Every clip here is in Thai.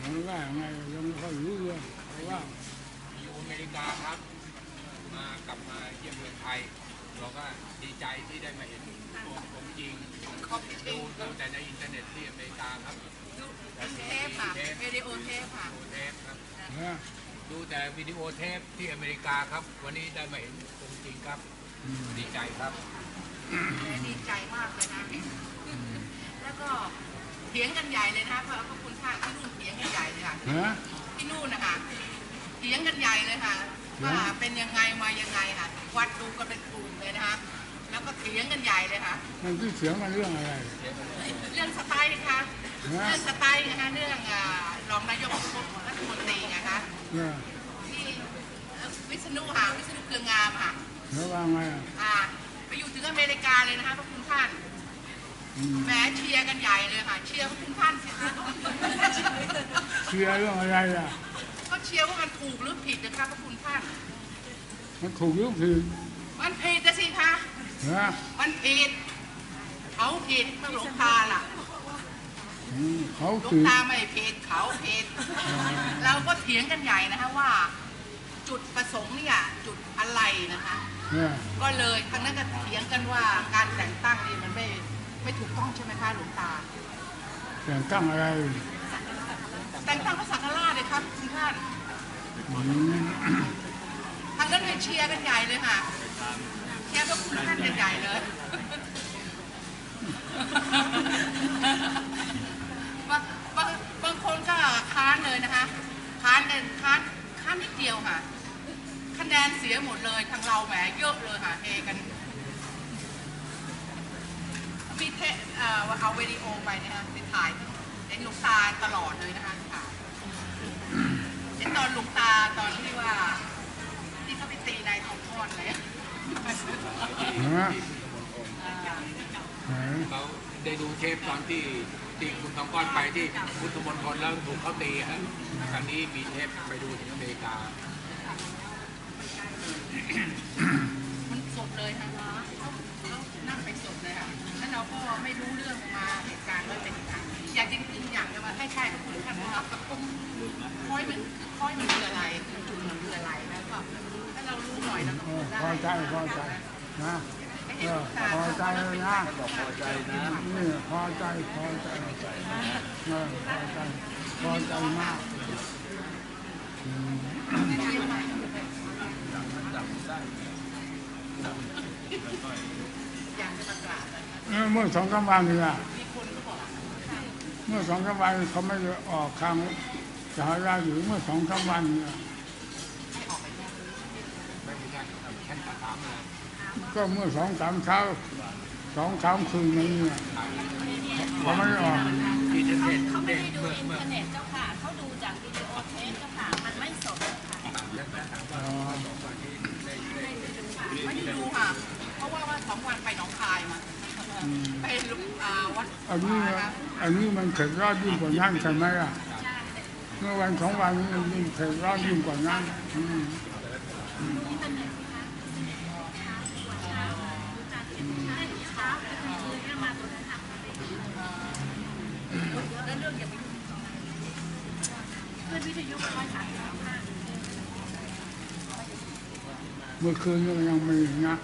มันว่าไงยังไม่ค่อยรู้เรื่องเพราะว่าอยู่อเมริกาครับ มากลับมาเยี่ยมเมืองไทย เราก็ดีใจที่ได้มาเห็นตัวผมจริงดูดูแต่ในอินเทอร์เน็ตที่อเมริกาครับดูเทปค่ะวิดีโอเทปค่ะดูเทปครับดูแต่วิดีโอเทปที่อเมริกาครับ วันนี้ได้มาเห็น จริงครับ ดีใจครับดีใจมากเลยนะ แล้วก็เถียงกันใหญ่เลยนะคะเพราะพระคุณท่านที่นู่นเถียงกันใหญ่เลยค่ะฮะที่นู่นนะคะเถียงกันใหญ่เลยค่ะว่าเป็นยังไงมายังไงค่ะ วัดดูกันเป็นกลุ่มเลยนะคะแล้วก็เถียงกันใหญ่เลยค่ะ มันที่เสียงมันเรื่องอะไร เรื่องสไตล์นะคะฮะเรื่องสไตล์นะคะเรื่องอ่ารองนายกรัฐมนตรีนะคะเนี่ยที่เอ่อวิษณุค่ะวิษณุเครืองามค่ะ แล้วว่าไงอะอ่าไปอยู่ถึงอเมริกาเลยนะคะพระคุณท่านอืมแหมเชียร์กันใหญ่เลยค่ะ เชียร์พระคุณท่านสิคะเชียร์เรื่องอะไรอะก็เชียร์ว่ามันถูกหรือผิดนะคะพระคุณท่าน มันถูกหรือผิดมันผิดนะสิคะฮะมันผิดเขาผิดพระหลวงตาล่ะอืมเขาหลวงผิดตาไม่ผิดเขาผิดเราก็เถียงกันใหญ่นะคะว่า จุดประสงค์เนี่ยจุดอะไรนะคะเนี่ย ก็เลยทางนั้นก็เถียงกันว่าการแต่งตั้งนี่มันไม่ไม่ถูกต้องใช่ไหมคะหลวงตา แต่งตั้งอะไร แต่งตั้งพระสังฆราชเลยครับคุณท่านอืมทางนั้นเลยเชียร์กันใหญ่เลยค่ะเชียร์พระคุณท่านกันใหญ่เลยบางบางบางคนก็ค้านเลยนะคะ ค้านกันค้านค้านนิดเดียวค่ะ คะแนนเสียหมดเลยทางเราแหมเยอะเลยค่ะเฮกัน มีเทปเอ่อเอาวิดีโอไปนะคะไปถ่ายเห็นหลวงตาตลอดเลยนะคะค่ะเห็นตอนหลวงตาตอนที่ว่า ที่เขาไปตีนายทองพอดเลยฮะไหนเราได้ดูเทปตอนที่ตีคุณทองก้อนไปที่พุทธมณฑลแล้วถูกเขาตีฮะครั้งนี้มีเทปไปดูถึงอเมริกา มันสดเลยค่ะเขาเขานั่งไปสดเลยค่ะ แล้วเราก็ไม่รู้เรื่องมาเหตุการณ์ว่าเป็นยังไงอยากจริงๆอยากจะมาให้ใช่ทุกคนท่านว่าคอยมันคอยมันคืออะไรจุดมันคืออะไรแล้วก็ถ้าเรารู้หน่อยเราก็เอพูอดได้พอใจพอใจนะเออพอใจเลยนะพอใจนี่พอใจพอใจพอใจพอใจมากอืม อยากจะมากราบ เมื่อสองสามวันนี่อะเมื่อสองสามวันเขาไม่ได้ออกครั้งสหราชอยู่เมื่อสองสามวันนี่ก็เมื่อสองสามเช้าสองสามคืนนี้เขาไม่ได้ออกเขาไม่ได้ดูอินเทอร์เน็ตเจ้าค่ะ เขาดูจากวิดีโอเทปเจ้าค่ะ มันไม่สดเจ้าค่ะ อ๋อ ไม่ได้ดูค่ะ เพราะว่าว่าสองวันไปหนองคายมา ไปลุก อันนี้อันนี้มันเข็ดรอดยิ่งกว่านั้นใช่ไหมล่ะเมื่อวันสองวันนี้มันเข็ดรอดยิ่งกว่านั้นอืมอินเทอร์เน็ตนะคะเช้าดูจากเช้าไปกลางคืนเนี่ยมาตัวนั้นทำแล้วเรื่องอย่าไปเพื่นวิทยุคอยถามเราค่ะเมื่อคืนยังไม่นะ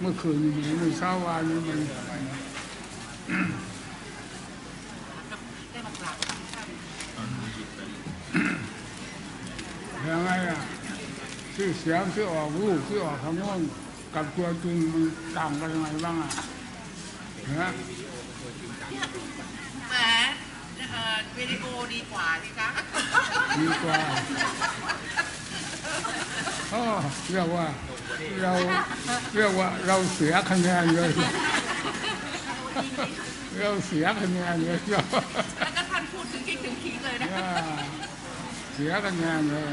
เมื่อคืนนี้มันไม่เช้าวานนี้มัน ยิบไปยังไงอะที่เสียงที่ออกลูกที่ออกทางโน้นกับตัวจริงมันต่างกันยังไงบ้างอะนะแหมเอ่อวิดีโอดีกว่าสิคะดีกว่าอ๋อเรียกว่าวเราเรียกว่าเราเสียคะแนนเลย เราเสียคะแนนเลยเราแล้วก็ท่านพูดถึงกิ๊กถึงขิงเลยนะ เสียคะแนนเลย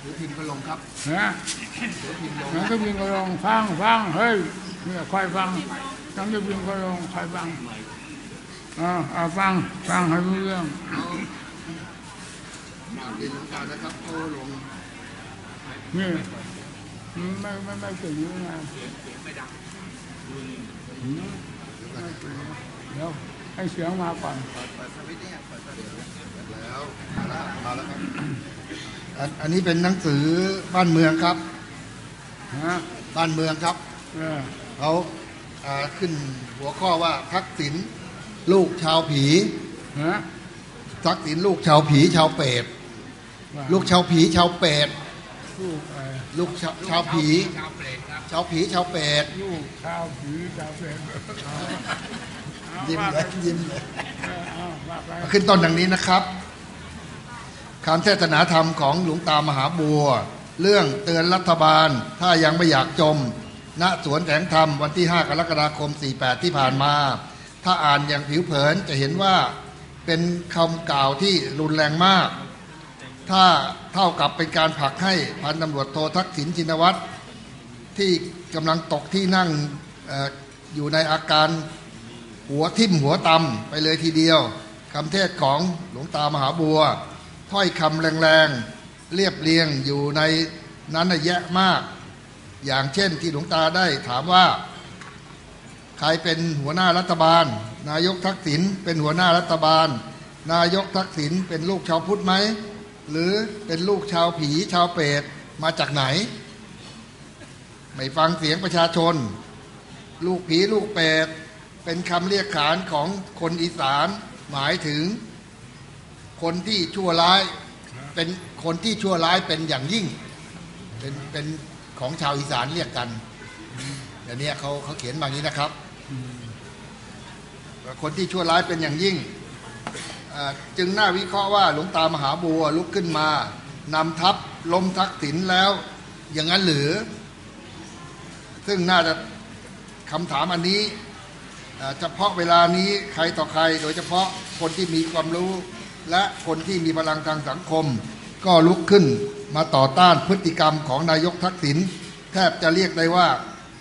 หรือพิมพ์ก็ลงครับนะนักบินก็ลองฟังฟังเฮ้ยเนี่ยคอยฟังนักบินก็ลองคอยฟังอ่าอ่าฟังฟังให้รู้เรื่องเป็นหลวงตานะครับโตลง นี่ไม่ไม่ไม่เก่งยังไงหืมไม่เก่งเดี๋ยวให้เสียงมาก่อนแล้วมาแล้วมาแล้วครับอันอันนี้เป็นหนังสือบ้านเมืองครับฮะบ้านเมืองครับเออเขาอ่าขึ้นหัวข้อว่าทักษิณลูกชาวผีฮะทักษิณลูกชาวผีชาวเปรตว่าลูกชาวผีชาวเปรต ลูกเอ่อลูกชาวชาวผี ชาวเปรตครับชาวผีชาวเปรตลูกชาวผีชาวเป็นยิ้มเลยยิ้มเลยเอาว่าไปขึ้นต้นดังนี้นะครับคำเทศนาธรรมของหลวงตามหาบัว เรื่องเตือนรัฐบาล ถ้ายังไม่อยากจม ณสวนแสงธรรมวันที่ 5 กรกฎาคม 48 ที่ผ่านมา ถ้าอ่านอย่างผิวเผินจะเห็นว่าเป็นคำกล่าวที่รุนแรงมาก ถ้า เท่ากับเป็นการผลักให้พันตำรวจโททักษิณชินวัตรที่กำลังตกที่นั่งออยู่ในอาการหัวทิ่มหัวตำไปเลยทีเดียวคำเทศของหลวงตามหาบัว ถ้อยคำแรงๆ เรียบเรียงอยู่ในนั้นน่ะแยะมาก อย่างเช่นที่หลวงตาได้ถามว่า ใครเป็นหัวหน้ารัฐบาล นายกทักษิณเป็นหัวหน้ารัฐบาล นายกทักษิณเป็นลูกชาวพุทธไหม หรือเป็นลูกชาวผีชาวเปรตมาจากไหน ไม่ฟังเสียงประชาชน ลูกผีลูกเปรตเป็นคำเรียกขานของคนอีสานหมายถึง คนที่ชั่วร้ายเป็นคนที่ชั่วร้ายเป็นอย่างยิ่ง เป็นเป็นของชาวอีสานเรียกกันเดี๋ยวนี้เขาเขาเขียนมาอย่างนี้นะครับ คนที่ชั่วร้ายเป็นอย่างยิ่ง จึงน่าวิเคราะห์ว่าหลวงตามหาบัวลุกขึ้นมานำทัพล้มทักษิณแล้วอย่างนั้นหรือ ซึ่งน่าจะคำถามอันนี้เฉพาะเวลานี้ใครต่อใคร โดยเฉพาะคนที่มีความรู้ และคนที่มีพลังทางสังคม ก็ลุกขึ้นมาต่อต้านพฤติกรรมของนายกทักษิณแทบจะเรียกได้ว่า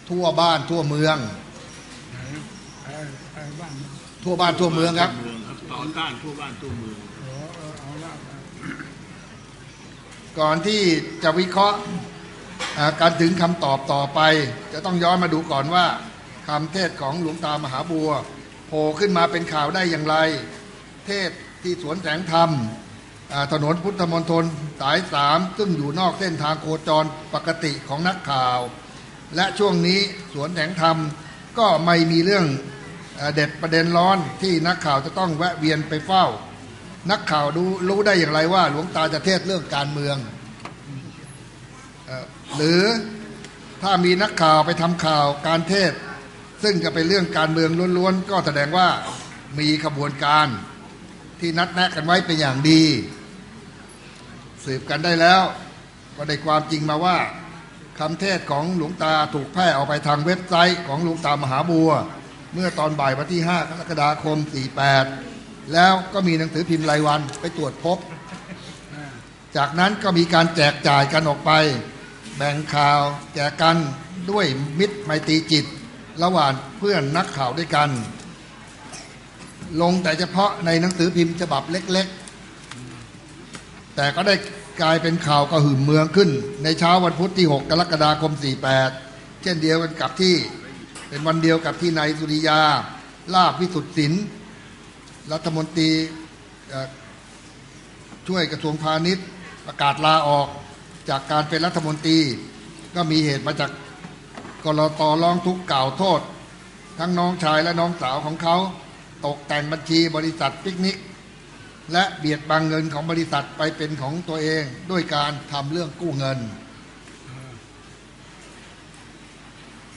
ทั่วบ้านทั่วเมือง ทั่วบ้านทั่วเมืองครับ ต่อต้านทั่วบ้านทั่วเมืองก่อนที่จะวิเคราะห์การถึงคำตอบต่อไป จะต้องย้อนมาดูก่อนว่าคำเทศของหลวงตามหาบัวโผล่ขึ้นมาเป็นข่าวได้อย่างไร เทศที่สวนแสงธรรมถนนพุทธมณฑลสายสามซึ่งอยู่นอกเส้นทางโคจรปกติของนักข่าว และช่วงนี้สวนแสงธรรมก็ไม่มีเรื่อง เด็ดประเด็นร้อนที่นักข่าวจะต้องแวะเวียนไปเฝ้า นักข่าวดูรู้ได้อย่างไรว่า หลวงตาจะเทศเรื่องการเมืองอหรือถ้ามีนักข่าวไปทำข่าวการเทศ ซึ่งจะเป็นเรื่องการเมืองล้วนๆ ก็แสดงว่ามีขบวนการที่นัดแนะกันไว้เป็นอย่างดี สืบกันได้แล้วก็ได้ความจริงมาว่าคำเทศของหลวงตาถูกแพร่ออกไปทางเว็บไซต์ของหลวงตามหาบัว เมื่อตอนบ่ายวันที่ 5 กรกฎาคม 48 แล้วก็มีหนังสือพิมพ์รายวันไปตรวจพบ จากนั้นก็มีการแจกจ่ายกันออกไป แบ่งข่าวแจกกันด้วยมิตรไมตรีจิต ระหว่างเพื่อนนักข่าวด้วยกัน ลงแต่เฉพาะในหนังสือพิมพ์ฉบับเล็กๆ แต่ก็ได้กลายเป็นข่าวกระหึ่มเมืองขึ้น ในเช้าวันพุธที่ 6 กรกฎาคม 48 เช่นเดียวกันกับที่ เป็นวันเดียวกับที่นายสุริยา ลาภวิสุทธิ์สิน รัฐมนตรีช่วยกระทรวงพาณิชย์ประกาศลาออกจากการเป็นรัฐมนตรี ก็มีเหตุมาจากกรตร้องทุกข์กล่าวโทษ ทั้งน้องชายและน้องสาวของเขาตกแต่งบัญชีบริษัทปิกนิก และเบียดบังเงินของบริษัทไปเป็นของตัวเองด้วยการทำเรื่องกู้เงิน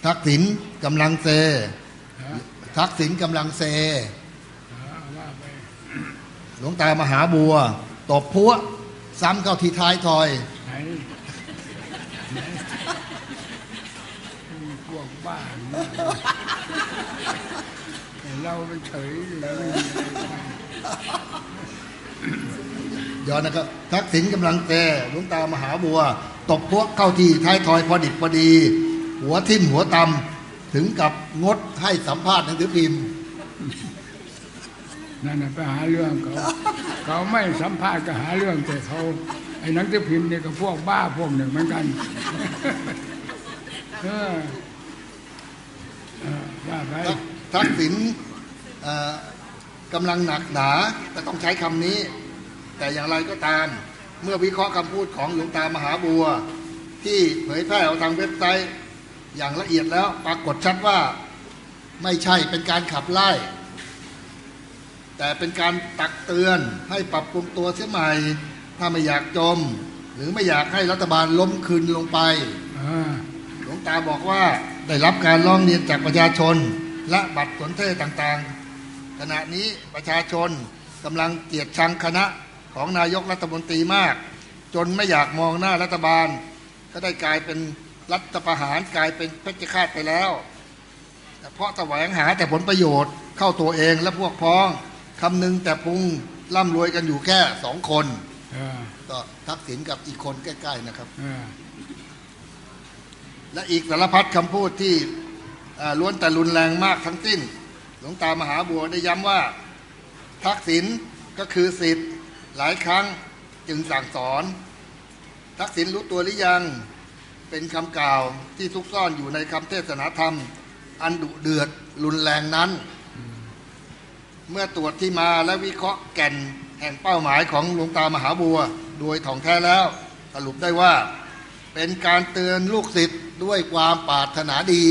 ทักษิณกำลังเซ ทักษิณกำลังเซเอาว่าไปหลวงตามหาบัว ตบพัว ซ้ำเข้าที่ท้ายทอยไหนไหนพวกบ้าเนี่ยแต่เราไปเฉยเลยไม่มีอะไรย้อนนะครับ ทักษิณกำลังแกหลวงตามหาบัว ตบพวกเข้าที่ท้ายทอยพอดิบพอดี หัวทิ่มหัวตำถึงกับงดให้สัมภาษณ์หนังสือพิมพ์นั่นน่ะไปหาเรื่องเขาเขาไม่สัมภาษณ์ก็หาเรื่องแต่เขาไอ้หนังสือพิมพ์เนี่ยก็พวกบ้าพวกหนึ่งเหมือนกันเออเออว่าไปทักทักษิณเอ่อกำลังหนักหนาแต่ต้องใช้คำนี้ แต่อย่างไรก็ตาม เมื่อวิเคราะห์คำพูดของหลวงตามหาบัว ที่เผยแพร่ออกทางเว็บไซต์ อย่างละเอียดแล้วปรากฏชัดว่าไม่ใช่เป็นการขับไล่ แต่เป็นการตักเตือนให้ปรับปรุงตัวเสียใหม่ ถ้าไม่อยากจม หรือไม่อยากให้รัฐบาลล้มคืนลงไปหลวงตาบอกว่าได้รับการร้องเรียนจากประชาชน และบัตรสนเทศต่างๆ ขณะนี้ประชาชนกำลังเกลียดชังคณะของนายกรัฐมนตรีมาก จนไม่อยากมองหน้ารัฐบาล ก็ได้กลายเป็น รัฐประหารกลายเป็นเพชฌฆาตไปแล้ว แต่เพราะแสวงหาแต่ผลประโยชน์เข้าตัวเองและพวกพ้องคำนึงแต่พุงร่ำรวยกันอยู่แค่สองคนเออก็ทักษิณกับอีกคนใกล้ ๆ นะครับเออและอีกสารพัดคำพูดที่เอ่อล้วนแต่รุนแรงมากทั้งสิ้น หลวงตามหาบัวได้ย้ำว่า ทักษิณก็คือสิทธิ์หลายครั้งจึงสั่งสอน ทักษิณรู้ตัวหรือยัง เป็นคำกล่าวที่ซุกซ่อนอยู่ในคำเทศนาธรรม อันดุเดือดรุนแรงนั้น เมื่อตรวจที่มาและวิเคราะห์แก่นแห่งเป้าหมายของหลวงตามหาบัว โดยถ่องแท้แล้ว สรุปได้ว่า เป็นการเตือนลูกศิษย์ด้วยความปรารถนาดี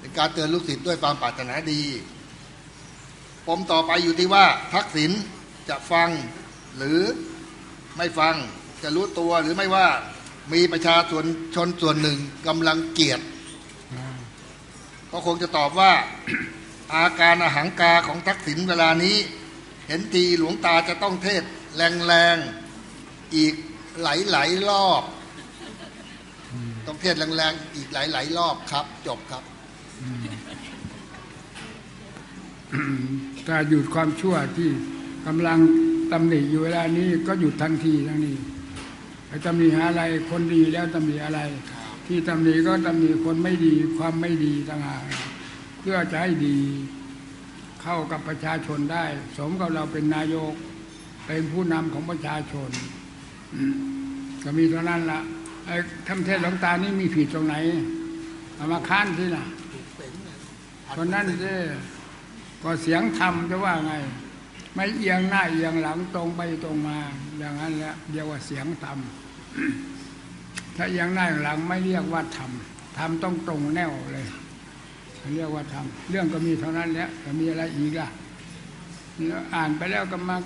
เป็นการเตือนลูกศิษย์ด้วยความปรารถนาดีปมต่อไปอยู่ที่ว่าทักษิณจะฟังหรือไม่ฟังจะรู้ตัวหรือไม่ว่า มีประชาชนชนส่วนหนึ่งกำลังเกลียดอ่าก็คงจะตอบว่า อาการอาหังกาของทักษิณเวลานี้ เห็นทีหลวงตาจะต้องเทศแรงๆ อีกหลายๆรอบ ต้องเทศแรงๆ อีกหลายๆรอบครับ จบครับ ถ้าหยุดความชั่วที่กำลังตำหนิอยู่เวลานี้ก็หยุดทันทีทั้งนี้ไอ้ ตำหนิอะไรคนดีแล้วตำหนิอะไร ที่ตำหนิก็ตำหนิคนไม่ดีความไม่ดีต่างหากเพื่อจะให้ดี เข้ากับประชาชนได้ สมกับเราเป็นนายก เป็นผู้นำของประชาชนอืมก็มีเท่านั้นละไอ้ทำเทศหลวงตานี่มีผิดตรงไหนเอามาค้านที่น่ะคนนั้นสิก็เสียงธรรมจะว่าไง ไม่เอียงหน้าเอียงหลังตรงไปตรงมา อย่างนั้นแหละเรียกว่าเสียงธรรม ถ้าเอียงหน้าเอียงหลังไม่เรียกว่าธรรมธรรมต้องตรงแน่วเลยเรียกว่าธรรมเรื่องก็มีเท่านั้นแหละจะมีอะไรอีกล่ะอ่านไปแล้วก็มา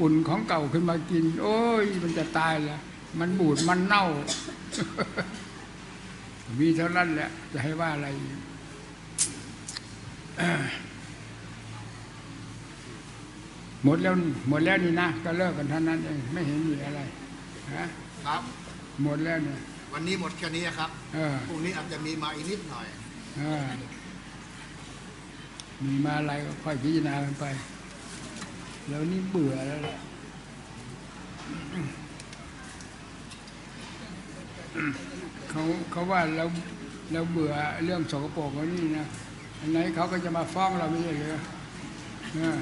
อุ่นของเก่าขึ้นมากิน โอ้ยมันจะตายแล้วมันบูดมันเน่า มีเท่านั้นแหละ จะให้ว่าอะไรหมดแล้วหมดแล้วนี่นะ ก็เลิกกันเท่านั้นเองไม่เห็นมีอะไรนะ ครับ หมดแล้วเนี่ย วันนี้หมดแค่นี้ครับเออพรุ่งนี้อาจจะมีมาอีกนิดหน่อยเออมีมาอะไรก็ค่อยพิจารณากันไป แล้วนี่เบื่อแล้วแหละเขาเขาว่าเราเราเบื่อเรื่องสกปรกแล้วนี่นะอันไหนเขาก็จะมาฟ้องเราไม่ใช่เหรือเออ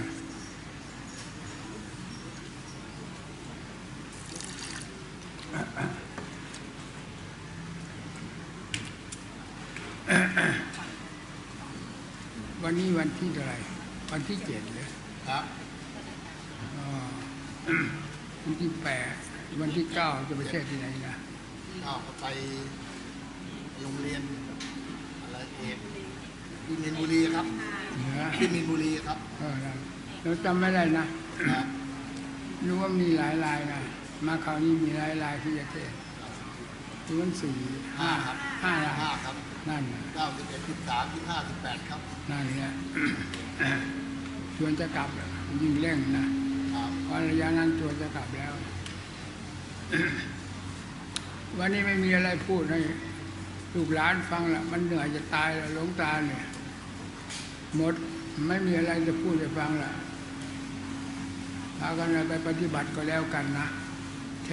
วันนี้วันที่เท่าไหร่วันที่เจ็ดเลยครับอ๋อวันที่แปดวันที่เก้าจะไปเทศน์ที่ไหนนะอ้าวก็ไปโรงเรียนอะไรเอกที่มีนบุรีครับเหนือที่มีนบุรีครับ เออนะเราจำไม่ได้นะรู้ว่ามีหลายลายนะ มาคราวนี้มีหลายลายที่จะเทศน์ที่วันสี่ห้าครับห้าลายห้าครับ นั่นน่ะเก้าสิบเอ็ดสิบสามสิบห้าสิบแปดครับ นั่นเนี่ยชวนจะกลับยิ่งเร่งนะครับอระยะนั้นตัวจะกลับแล้ว วันนี้ไม่มีอะไรพูดให้ลูกหลานฟังละมันเหนื่อยจะตายแล้วหลวงตาเนี่ยหมดไม่มีอะไรจะพูดให้ฟังละพากันไปปฏิบัติก็แล้วกันนะ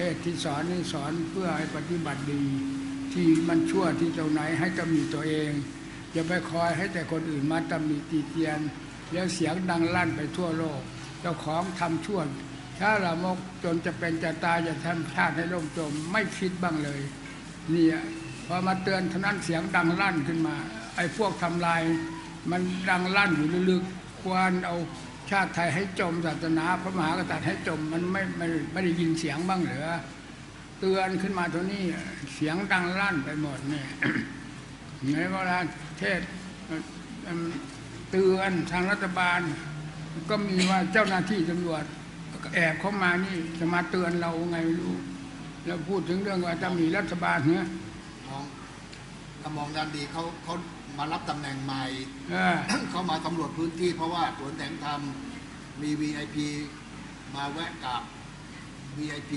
เทศที่สอนนี่สอนเพื่อให้ปฏิบัติดี ที่มันชั่วที่ตรงไหนให้ตำหนิตัวเองอย่าไปคอยให้แต่คนอื่นมาตำหนิตีเตียน แล้วเสียงดังลั่นไปทั่วโลก เจ้าของทำชั่วถ้าละมกจนจะเป็นจะตายจะทำชาติให้ล่มจมไม่คิดบ้างเลยนี่พอมาเตือนเท่านั้นเสียงดังลั่นขึ้นมา ไอ้พวกทำลาย มันดังลั่นอยู่ลึกๆควรเอา ชาติไทยให้จมศาสนาพระมหากษัตริย์ให้จมมันไม่ไม่ไม่ได้ยินเสียงบ้างเหรอเตือนขึ้นมาตัวนี้เสียงดังลั่นไปหมดเนี่ยในเวลาเทศเตือนทางรัฐบาล ก็มีว่าเจ้าหน้าที่ตำรวจแอบเข้ามานี่จะมาเตือนเราไงไม่รู้ แล้วพูดถึงเรื่องว่าจะมีรัฐบาลเนี่ยมองถ้ามองด้านดีเขาเขา มารับตำแหน่งใหม่เออเขามาสำรวจพื้นที่เพราะว่าสวนแสงธรรมมี VIP มาแวะกับ VIP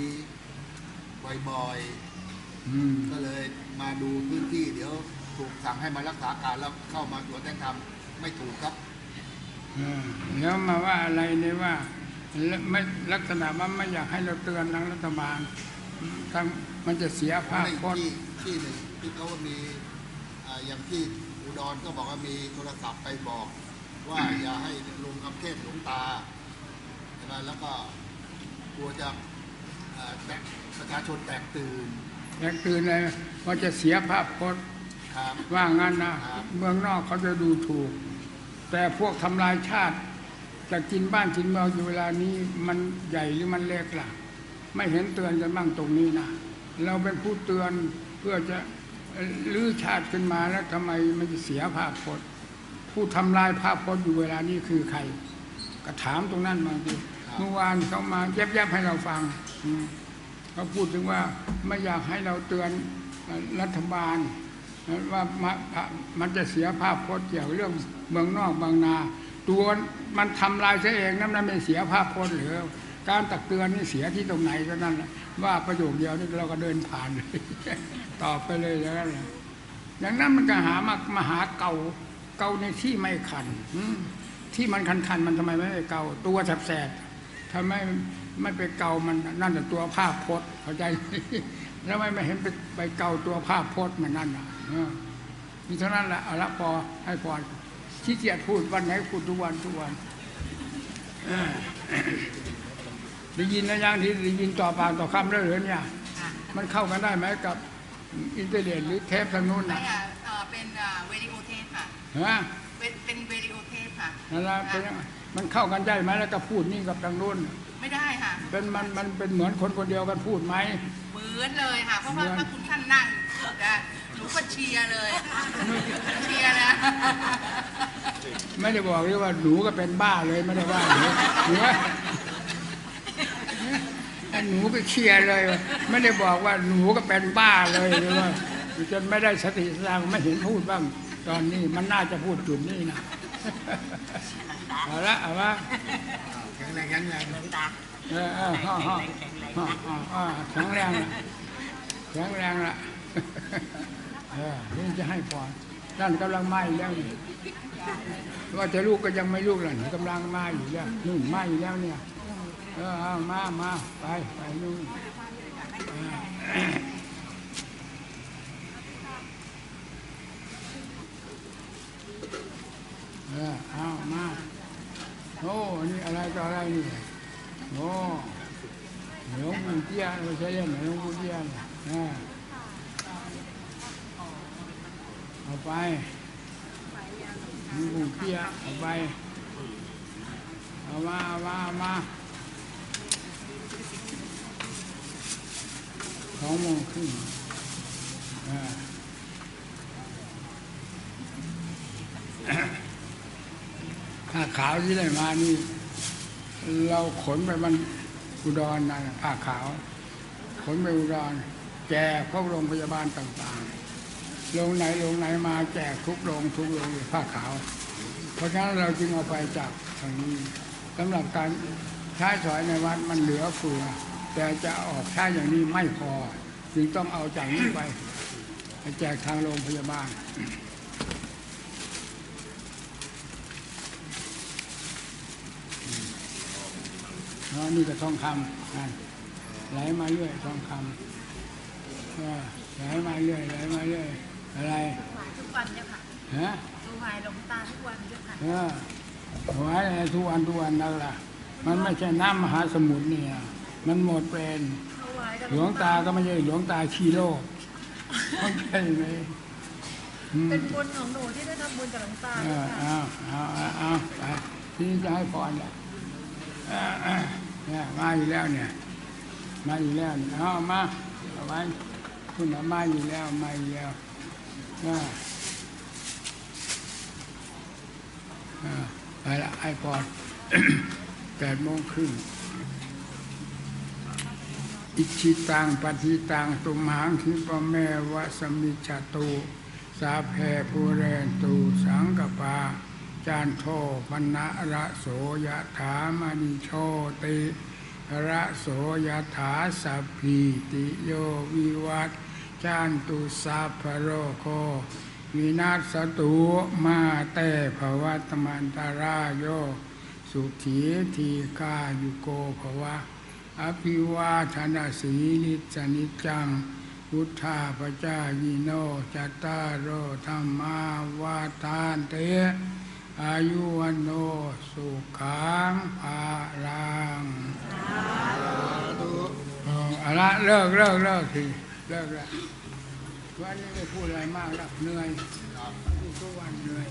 บ่อยอืมๆก็เลยมาดูพื้นที่ เดี๋ยวถูกสั่งให้มารักษาการแล้วเข้ามาสวนแสงธรรมไม่ถูกครับเออแล้วมาว่าอะไรเนี่ยว่าแล้วไม่ลักษณะว่าไม่อยากให้เราเตือนทางรัฐบาลทั้งมันจะเสียภาพในพจน์ที่ที่หนึ่งที่เขามีอ่าอย่างที่ อุดรก็บอกว่ามีโทรศัพท์ไปบอก ว่าอย่าให้ลงคำเทศน์หลวงตาใช่ไหมแล้วก็กลัวจะอ่าแตกประชาชนแตกตื่นแตกตื่นเลยว่าจะเสียภาพพจน์ครับว่างั้นนะครับเมืองนอกเขาจะดูถูก แต่พวกทำลายชาติจะกินบ้านกินเมืองอยู่เวลานี้มันใหญ่หรือมันเล็กล่ะ ไม่เห็นเตือนกันบ้างตรงนี้นะเราเป็นผู้เตือนเพื่อจะ ลื้อชาติขึ้นมาแล้วทำไมมันจะเสียภาพพจน์ ผู้ทำลายภาพพจน์อยู่เวลานี้คือใคร ก็ถามตรงนั้นบางทีเมื่อวานเขามาแยบๆให้เราฟังอืมเขาพูดถึงว่าไม่อยากให้เราเตือนเอ่อรัฐบาลว่ามามันจะเสียภาพพจน์เกี่ยวเรื่องเมืองนอกบางนา ตัวมันทำลายซะเองนั่นไม่เสียภาพพจน์หรือ การตักเตือนนี่เสียที่ตรงไหนก็นั่นแหละว่าประโยคเดียวนี่เราก็เดินผ่านตอบไปเลยอย่างนั้นอย่างนั้นมันก็หามามาหาเก่าเก่าในที่ไม่คันที่มันคันคันๆมันทำไมไม่ไปเก่าตัวแสบๆทำไมไม่ไปเก่ามันนั่นแต่ตัวภาพพจน์เข้าใจแล้วไม่ไม่เห็นไปไปเก่าตัวภาพพจน์มันนั่นอะมีเท่านั้นแหละเอาละพอให้พอขี้เกียจพูดวันไหนพูดทุกวันทุกวัน ได้ยินนะยังที่ได้ยินต่อปากต่อคำแล้วเหรือเนี่ยมันเข้ากันได้ไหมกับอินเทอร์เน็ตหรือเทปทางนู้นไม่นะค่ะเอ่อเป็นวิดีโอเทปค่ะ ฮะเป็นเป็นวิดีโอเทปค่ะนั่นละเป็นยังไงมันเข้ากันได้ไหมแล้วก็พูดนี่กับทางนู้นไม่ได้ค่ะเป็นมันมันเป็นเหมือนคนคนเดียวกันพูดไหม เหมือนเลยค่ะ เพราะว่าเหมือน ถ้าคุณท่านนั่งนะหนูก็เชียร์เลยเชียร์นะไม่ได้บอกเลยว่าหนูก็เป็นบ้าเลยไม่ได้ว่าหนูหนู หนูก็เชียร์เลย ไม่ได้บอกว่าหนูก็เป็นบ้าเลยว่าจนไม่ได้สติสตังไม่เห็นพูดบ้าง ตอนนี้มันน่าจะพูดจุดนี้นะเอาละเอาละแข็งแรงแข็งแรงเออเออฮ่าฮ่าฮ่าแข็งแรงแข็งแรงละเออนี่จะให้พรนั่นกำลังไหม้แล้วว่าจะลูกก็ยังไม่ลูกเลยกำลังไหม้อยู่แล้วนู่นไหม้อยู่แล้วเนี่ย เออเอามามาไปไปนู่นเออเอามาโอ้นี่อะไรต่ออะไรนี่โอ้หลวงปู่เตี้ยไม่ใช่เล่นหลวงปู่เตี้ยนี่ยเออเอาไปหลวงปู่เตี้ยเอาไปเอามาเอามาเอามา สองโมงครึ่งผ้าขาวที่ได้มานี่ เราขนไปมันอุดรนะผ้าขาว ขนไปอุดรแจกพวกโรงพยาบาลต่างๆโรงไหนโรงไหนมาแจกทุกโรงทุกโรงผ้าขาว เพราะฉะนั้นเราจึงเอาไปจากทางนี้สำหรับการทช้สอยในวัดมันเหลือเฟือ แต่จะออกใช้อย่างนี้ไม่พอจึงต้องเอาจากนี้ไปไปแจกทางโรงพยาบาลอ๋อนี่ก็ทองคำนั่นไหลมาเรื่อยทองคำเออไหลมาเรื่อยไหลมาเรื่อยอะไรทุกวันเนี่ยค่ะฮะดูหายหลงตาทุกวันเนี่ยค่ะเออถวายอะไรทุกวันทุกวันนั่นล่ะ มันไม่ใช่น้ำมหาสมุทรเนี่ย มันหมดเป็นถวายกับหลวงตาก็ไม่ใช่หลวงตาชีโลกเข้าใจไหมอืมเป็นบุญของหนูที่ได้ทำบุญกับหลวงตาเออเอาเอาเอาเอาไปทีนี้จะให้พรแหละเออเออเนี่ยมาอยู่แล้วเนี่ย มาอยู่แล้วเนี่ยเอามาเอาไว้คุณเอามาอยู่แล้วมาอยู่แล้วอ่าอ่าไปละไอพอดแปดโมงครึ่ง อิชิตังปฏิตังตุมหังคิปะแมวะสมิจตุสาเพภูเรนตุสังกปา จานโทปนะระโสยถามณิโชติระโสยถาสัพพิติโยวิวัตจันตุสัพพโรโควินาศตุมาเตภวัตมันตรายโยสุขีทีกายุโกภวะ อภิวาทนาสีลิสนิจังพุทธาปจายิโนจัตตารโอธรรมาวาทานเตอายุวันโนสุขังภาลังเอาเอาละเลิกเลิกเลิกทีเลิกล้ววันนี้ไม่พูดอะไรมากแล้วเหนื่อยพูดทุกวันเหนื่อย